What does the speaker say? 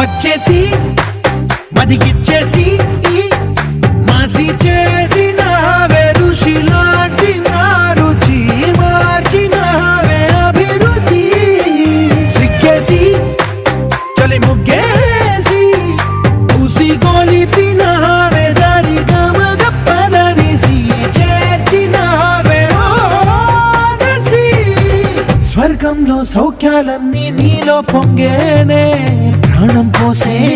వచ్చేసి మదిగిచ్చేసి ఈ మాసి చేసిన ఋషిలాంటి నా రుచి మార్చిన అభిరుచి. సిగ్గేసి చలి ముగ్గేసి ఉసి గోలిపినావే స్వర్గంలో సౌఖ్యాలన్నీ నీలో పొంగేనే நாணம் போசே.